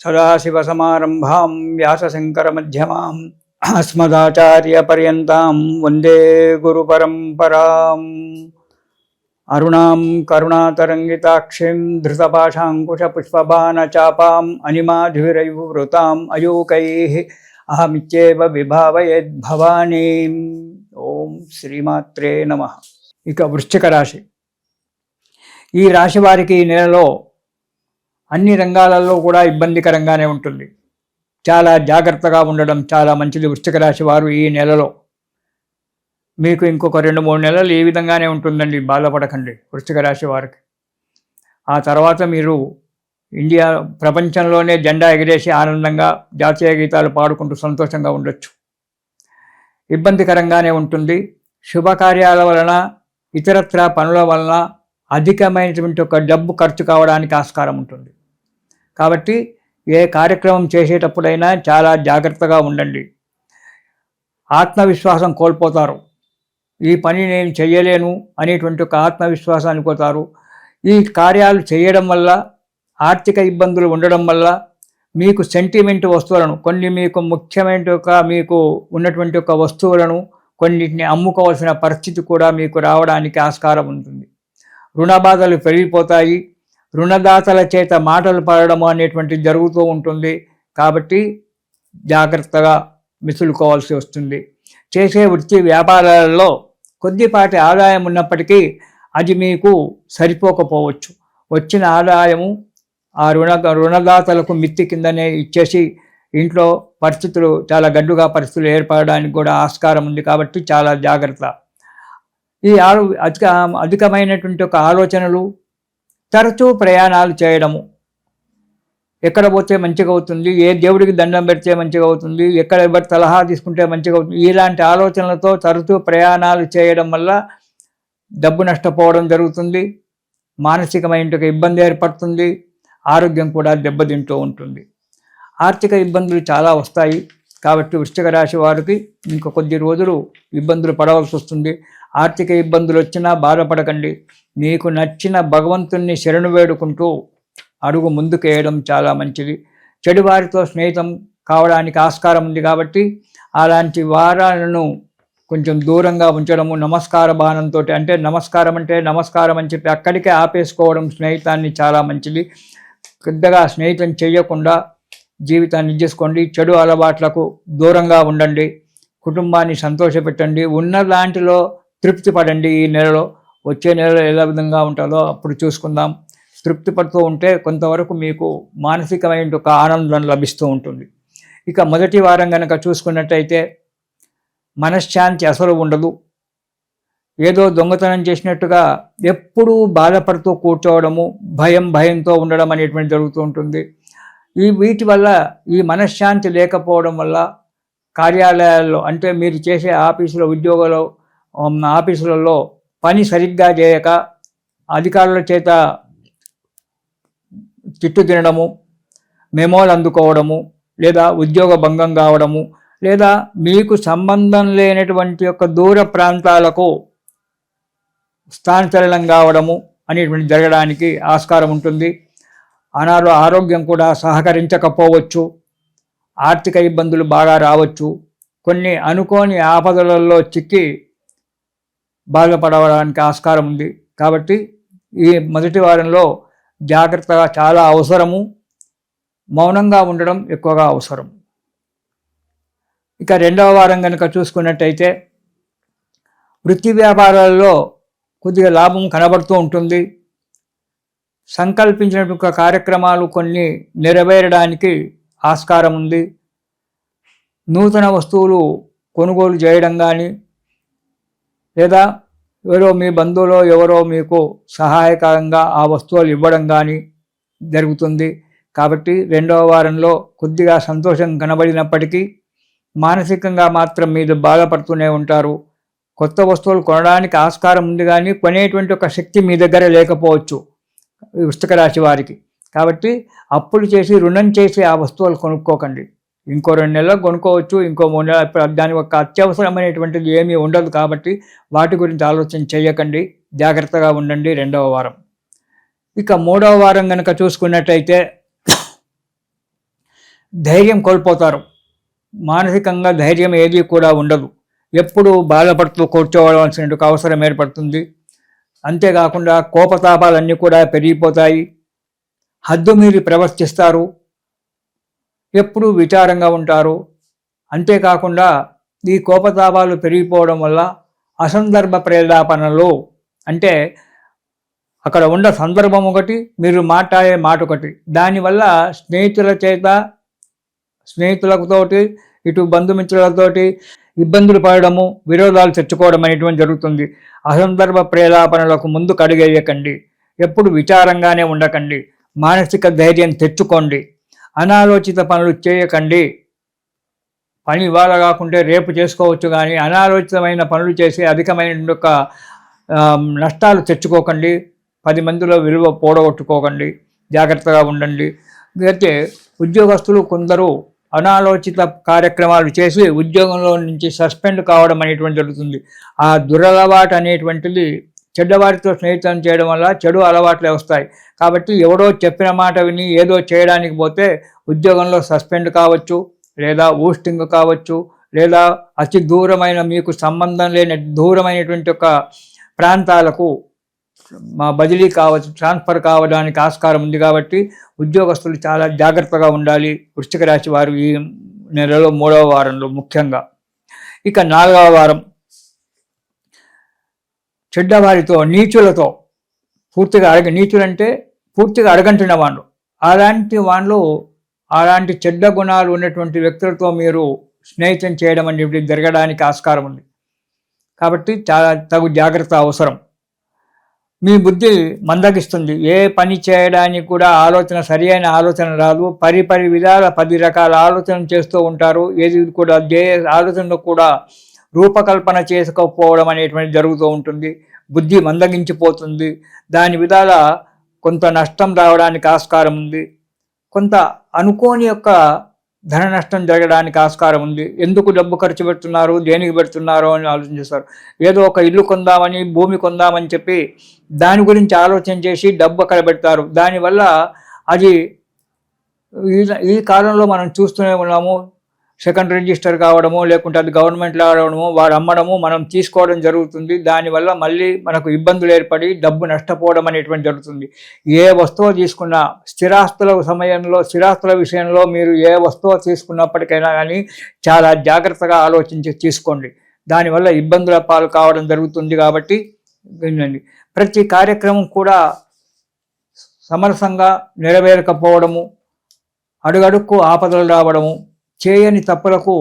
సదాశివసమారంభాం వ్యాసశంకరమధ్యమాం అస్మదాచార్యపర్యంతాం వందే గురుపరంపరాం. అరుణాం కరుణాతరంగితాక్షిం ధృతపాశాంకుశపుష్పబాణచాపాం అనిమాధురైవృతాం అయూకైः అహమిత్యేవ విభావయేద్భవానీం. ఓం శ్రీమాత్రే నమ. ఇక వృశ్చిక రాశి. ఈ రాశి వారికి ఈ నెలలో అన్ని రంగాలలో కూడా ఇబ్బందికరంగానే ఉంటుంది. చాలా జాగ్రత్తగా ఉండడం చాలా మంచిది. వృశ్చిక రాశి వారు ఈ నెలలో. మీకు ఇంకొక రెండు మూడు నెలలు ఈ విధంగానే ఉంటుందండి బాధపడకండి వృశ్చిక రాశి వారికి. ఆ తర్వాత మీరు ఇండియా ప్రపంచంలోనే జెండా ఎగిరేసి ఆనందంగా జాతీయ గీతాలు పాడుకుంటూ సంతోషంగా ఉండొచ్చు. ఇబ్బందికరంగానే ఉంటుంది. శుభకార్యాల వలన ఇతరత్ర పనుల వలన అధికమైనటువంటి ఒక డబ్బు ఖర్చు కావడానికి ఆస్కారం ఉంటుంది. కాబట్టి ఏ కార్యక్రమం చేసేటప్పుడైనా చాలా జాగ్రత్తగా ఉండండి. ఆత్మవిశ్వాసం కోల్పోతారు. ఈ పని నేను చేయలేను అనేటువంటి ఒక ఆత్మవిశ్వాసాన్ని పోతారు ఈ కార్యాలు చేయడం వల్ల ఆర్థిక ఇబ్బందులు ఉండడం వల్ల మీకు సెంటిమెంట్ వస్తువులను కొన్ని మీకు ముఖ్యమైన మీకు ఉన్నటువంటి ఒక వస్తువులను కొన్నిటిని అమ్ముకోవాల్సిన పరిస్థితి కూడా మీకు రావడానికి ఆస్కారం ఉంటుంది. రుణ బాధలు పెరిగిపోతాయి. రుణదాతల చేత మాటలు పడడం అనేటువంటిది జరుగుతూ ఉంటుంది. కాబట్టి జాగ్రత్తగా మిసులుకోవాల్సి వస్తుంది. చేసే వృత్తి వ్యాపారాలలో కొద్దిపాటి ఆదాయం ఉన్నప్పటికీ అది మీకు సరిపోకపోవచ్చు. వచ్చిన ఆదాయము ఆ రుణ రుణదాతలకు మిత్తి కిందనే ఇచ్చేసి ఇంట్లో పరిస్థితులు చాలా గడ్డుగా పరిస్థితులు ఏర్పడడానికి కూడా ఆస్కారం ఉంది కాబట్టి చాలా జాగ్రత్త. ఈ ఆలో అధిక అధికమైనటువంటి ఒక ఆలోచనలు తరచూ ప్రయాణాలు చేయడము. ఎక్కడ పోతే మంచిగా అవుతుంది ఏ దేవుడికి దండం పెడితే మంచిగా అవుతుంది ఎక్కడ ఎవరి సలహా తీసుకుంటే మంచిగా అవుతుంది ఇలాంటి ఆలోచనలతో తరచూ ప్రయాణాలు చేయడం వల్ల డబ్బు నష్టపోవడం జరుగుతుంది మానసికమైన ఇబ్బంది ఏర్పడుతుంది ఆరోగ్యం కూడా దెబ్బతింటూ ఉంటుంది. ఆర్థిక ఇబ్బందులు చాలా వస్తాయి. కాబట్టి వృశ్చిక రాశి వారికి ఇంక కొద్ది రోజులు ఇబ్బందులు పడవలసి వస్తుంది. ఆర్థిక ఇబ్బందులు వచ్చినా బాధపడకండి. మీకు నచ్చిన భగవంతుణ్ణి శరణు వేడుకుంటూ అడుగు ముందుకేయడం చాలా మంచిది. చెడువారితో స్నేహితం కావడానికి ఆస్కారం ఉంది కాబట్టి అలాంటి వారాలను కొంచెం దూరంగా ఉంచడము నమస్కార బాణంతో అంటే నమస్కారం అంటే నమస్కారం అని చెప్పి అక్కడికే ఆపేసుకోవడం స్నేహితాన్ని చాలా మంచిది. పెద్దగా స్నేహితం చేయకుండా జీవితాన్ని చేసుకోండి చెడు అలవాట్లకు దూరంగా ఉండండి. కుటుంబాన్ని సంతోషపెట్టండి. ఉన్న దాంట్లో తృప్తి పడండి ఈ నెలలో. వచ్చే నెలలో ఎలా విధంగా ఉంటుందో అప్పుడు చూసుకుందాం. తృప్తి పడుతూ ఉంటే కొంతవరకు మీకు మానసికమైన ఒక ఆనందం లభిస్తూ ఉంటుంది. ఇక మొదటి వారం కనుక చూసుకున్నట్టయితే మనశ్శాంతి అసలు ఉండదు. ఏదో దొంగతనం చేసినట్టుగా ఎప్పుడూ బాధపడుతూ కూర్చోవడము భయం భయంతో ఉండడం అనేటువంటి జరుగుతూ ఉంటుంది. ఈ వీటి వల్ల ఈ మనశ్శాంతి లేకపోవడం వల్ల కార్యాలయాల్లో అంటే మీరు చేసే ఆఫీసులో ఉద్యోగాలు ఆఫీసులలో పని సరిగ్గా చేయక అధికారుల చేత తిట్టు తినడము మెమోలు అందుకోవడము లేదా ఉద్యోగ భంగం కావడము లేదా మీకు సంబంధం లేనటువంటి యొక్క దూర ప్రాంతాలకు స్థానచలనం కావడము అనేటువంటి జరగడానికి ఆస్కారం ఉంటుంది. అనారో ఆరోగ్యం కూడా సహకరించకపోవచ్చు. ఆర్థిక ఇబ్బందులు బాగా రావచ్చు. కొన్ని అనుకోని ఆపదలలో చిక్కి బాధపడవడానికి ఆస్కారం ఉంది. కాబట్టి ఈ మొదటి వారంలో జాగ్రత్తగా చాలా అవసరము. మౌనంగా ఉండడం ఎక్కువగా అవసరం. ఇక రెండవ వారం కనుక చూసుకున్నట్టయితే వృత్తి వ్యాపారాల్లో కొద్దిగా లాభం కనబడుతూ ఉంటుంది. సంకల్పించిన కార్యక్రమాలు కొన్ని నెరవేరడానికి ఆస్కారం ఉంది. నూతన వస్తువులు కొనుగోలు చేయడం కానీ లేదా ఎవరో మీ బంధువులో ఎవరో మీకు సహాయకరంగా ఆ వస్తువులు ఇవ్వడం కానీ జరుగుతుంది. కాబట్టి రెండవ వారంలో కొద్దిగా సంతోషం కనబడినప్పటికీ మానసికంగా మాత్రం మీరు బాధపడుతూనే ఉంటారు. కొత్త వస్తువులు కొనడానికి ఆస్కారం ఉంది కానీ కొనేటువంటి ఒక శక్తి మీ దగ్గర లేకపోవచ్చు వృష్టిక రాశి వారికి. కాబట్టి అప్పులు చేసి రుణం చేసి ఆ వస్తువులు కొనుక్కోకండి. ఇంకో రెండు నెలలు కొనుక్కోవచ్చు ఇంకో మూడు నెలలు దాని యొక్క అత్యవసరమైనటువంటిది ఏమీ ఉండదు కాబట్టి వాటి గురించి ఆలోచన చేయకండి జాగ్రత్తగా ఉండండి రెండవ వారం. ఇక మూడవ వారం కనుక చూసుకున్నట్టయితే ధైర్యం కోల్పోతారు. మానసికంగా ధైర్యం ఏది కూడా ఉండదు. ఎప్పుడు బాధపడుతూ కూర్చోవలసిన అవసరం ఏర్పడుతుంది. అంతేకాకుండా కోపతాపాలన్నీ కూడా పెరిగిపోతాయి. హద్దు మీరి ప్రవర్తిస్తారు. ఎప్పుడూ విచారంగా ఉంటారు? అంతేకాకుండా ఈ కోపతాపాలు పెరిగిపోవడం వల్ల అసందర్భ ప్రేలాపనలు అంటే అక్కడ ఉన్న సందర్భం ఒకటి మీరు మాట్లాడే మాట ఒకటి. దానివల్ల స్నేహితుల చేత స్నేహితులతోటి ఇటు బంధుమిత్రులతోటి ఇబ్బందులు పడడము విరోధాలు తెచ్చుకోవడం అనేటువంటి జరుగుతుంది. అసందర్భ ప్రేలాపనలకు ముందు కడుగేయకండి. ఎప్పుడు విచారంగానే ఉండకండి. మానసిక ధైర్యం తెచ్చుకోండి. అనాలోచిత పనులు చేయకండి. పని ఇవాళ కాకుంటే రేపు చేసుకోవచ్చు కానీ అనాలోచితమైన పనులు చేసి అధికమైన యొక్క నష్టాలు తెచ్చుకోకండి. పది మందిలో విలువ పోడగొట్టుకోకండి. జాగ్రత్తగా ఉండండి. అయితే ఉద్యోగస్తులు కొందరు అనాలోచిత కార్యక్రమాలు చేసి ఉద్యోగంలో నుంచి సస్పెండ్ కావడం అనేటువంటి జరుగుతుంది. ఆ దురలవాటు అనేటువంటిది చెడ్డవారితో స్నేహితం చేయడం వల్ల చెడు అలవాట్లే వస్తాయి. కాబట్టి ఎవడో చెప్పిన మాట విని ఏదో చేయడానికి పోతే ఉద్యోగంలో సస్పెండ్ కావచ్చు లేదా ఊస్టింగ్ కావచ్చు లేదా అతి దూరమైన మీకు సంబంధం లేని దూరమైనటువంటి ఒక ప్రాంతాలకు మా బదిలీ కావచ్చు ట్రాన్స్ఫర్ కావడానికి ఆస్కారం ఉంది కాబట్టి ఉద్యోగస్తులు చాలా జాగ్రత్తగా ఉండాలి. వృశ్చిక రాశి వారు ఈ నెలలో మూడవ వారంలో ముఖ్యంగా. ఇక నాలుగవ వారం. చెడ్డవారితో నీచులతో. పూర్తిగా అడగ నీచులంటే పూర్తిగా అడగంటున్న వాళ్ళు. అలాంటి వాళ్ళు అలాంటి చెడ్డ గుణాలు ఉన్నటువంటి వ్యక్తులతో మీరు స్నేహితం చేయడం అనేది జరగడానికి ఆస్కారం ఉంది. కాబట్టి చాలా తగు జాగ్రత్త అవసరం. మీ బుద్ధి మందగిస్తుంది. ఏ పని చేయడానికి కూడా ఆలోచన సరి అయిన ఆలోచన రాదు. పరి పరి విధాల పది రకాల ఆలోచన చేస్తూ ఉంటారు. ఏది కూడా ఏ ఆలోచనలో కూడా రూపకల్పన చేసుకోకపోవడం అనేటువంటి జరుగుతూ ఉంటుంది. బుద్ధి మందగించిపోతుంది. దాని విధాల కొంత నష్టం రావడానికి ఆస్కారం ఉంది. కొంత అనుకోని యొక్క ధన నష్టం జరగడానికి ఆస్కారం ఉంది. ఎందుకు డబ్బు ఖర్చు పెడుతున్నారు? దేనికి పెడుతున్నారు? అని ఆలోచించేస్తారు ఏదో ఒక ఇల్లు కొందామని భూమి కొందామని చెప్పి దాని గురించి ఆలోచన చేసి డబ్బు అక్కడ పెడతారు. దానివల్ల అది ఈ కాలంలో మనం చూస్తూనే ఉన్నాము. సెకండ్ రిజిస్టర్ కావడము లేకుంటే అది గవర్నమెంట్లో రావడము వాడు అమ్మడము మనం తీసుకోవడం జరుగుతుంది. దానివల్ల మళ్ళీ మనకు ఇబ్బందులు ఏర్పడి డబ్బు నష్టపోవడం అనేటువంటి జరుగుతుంది. ఏ వస్తువు తీసుకున్నా స్థిరాస్తుల సమయంలో స్థిరాస్తుల విషయంలో మీరు ఏ వస్తువు తీసుకున్నప్పటికైనా కానీ చాలా జాగ్రత్తగా ఆలోచించి తీసుకోండి. దానివల్ల ఇబ్బందుల పాలు కావడం జరుగుతుంది కాబట్టి వినండి. ప్రతి కార్యక్రమం కూడా సమరసంగా నెరవేరకపోవడము అడుగడుక్కు ఆపదలు రావడము చేయని తప్పులకు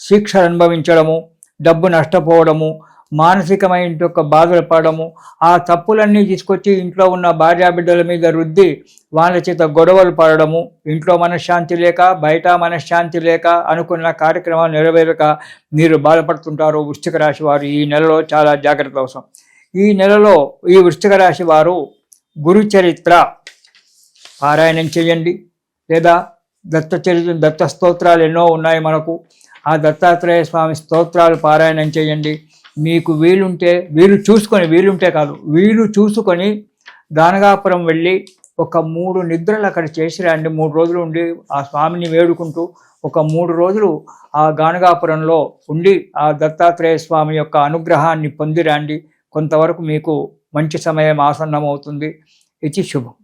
శిక్ష అనుభవించడము డబ్బు నష్టపోవడము మానసికమైన యొక్క బాధలు పడము ఆ తప్పులన్నీ తీసుకొచ్చి ఇంట్లో ఉన్న భార్యాబిడ్డల మీద రుద్ది వాళ్ళ చేత గొడవలు పడడము ఇంట్లో మనశ్శాంతి లేక బయట మనశ్శాంతి లేక అనుకున్న కార్యక్రమాలు నెరవేరక మీరు బాధపడుతుంటారు వృశ్చిక రాశి వారు. ఈ నెలలో చాలా జాగ్రత్త అవసరం. ఈ నెలలో ఈ వృశ్చిక రాశి వారు గురు చరిత్ర పారాయణం చేయండి. లేదా దత్త చరిత్ర దత్త స్తోత్రాలు ఎన్నో ఉన్నాయి మనకు. ఆ దత్తాత్రేయ స్వామి స్తోత్రాలు పారాయణం చేయండి. మీకు వీలుంటే వీలు చూసుకొని వీలుంటే కాదు వీలు చూసుకొని దానగాపురం వెళ్ళి ఒక మూడు నిద్రలు అక్కడ చేసి రండి మూడు రోజులు ఉండి ఆ స్వామిని వేడుకుంటూ ఒక మూడు రోజులు ఆ గానగాపురంలో ఉండి ఆ దత్తాత్రేయ స్వామి యొక్క అనుగ్రహాన్ని పొందిరండి. కొంతవరకు మీకు మంచి సమయం ఆసన్నమవుతుంది. ఇది శుభం.